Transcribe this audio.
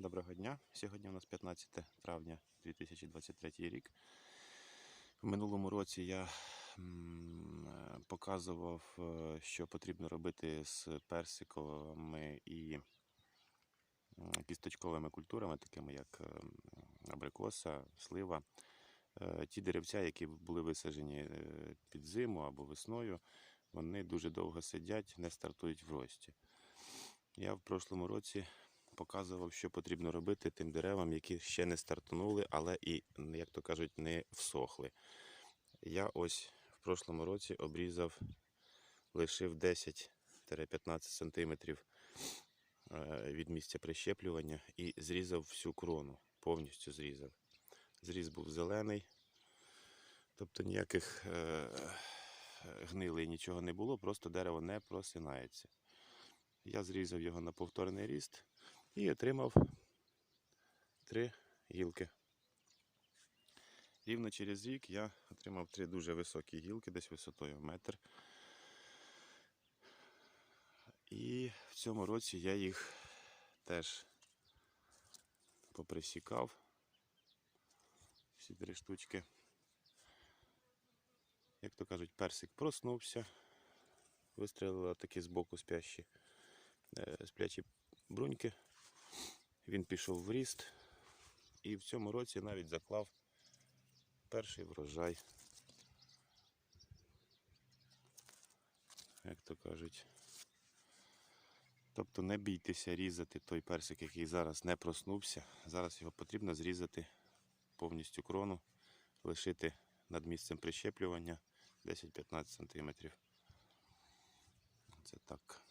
Доброго дня. Сьогодні у нас 15 травня 2023 рік. В минулому році я показував, е, що потрібно робити з персиковими і кісточковими культурами, такими як е, абрикоса, слива. Е, Ті деревця, які були висаджені під зиму або весною, вони дуже довго сидять, не стартують в рості. Я в прошлому році показував, що потрібно робити тим деревам, які ще не стартанули, але і, як то кажуть, не всохли. Я ось в прошлому році обрізав, лишив 10-15 см від місця прищеплювання і зрізав всю крону, повністю зрізав. Зріз був зелений, тобто ніяких е, гнилий нічого не було, просто дерево не просинається. Я зрізав його на повторний ріст і отримав три гілки. Рівно через рік я отримав три дуже високі гілки, десь висотою метр. І в цьому році я їх теж поприсікав. Всі три штучки. Як то кажуть, персик проснувся, вистрілила такі збоку спящі е, сплячі бруньки. Він пішов в ріст і в цьому році навіть заклав перший врожай. Як то кажуть. Тобто не бійтеся різати той персик, який зараз не проснувся. Зараз його потрібно зрізати повністю крону, лишити над місцем прищеплювання 10-15 см. Це так.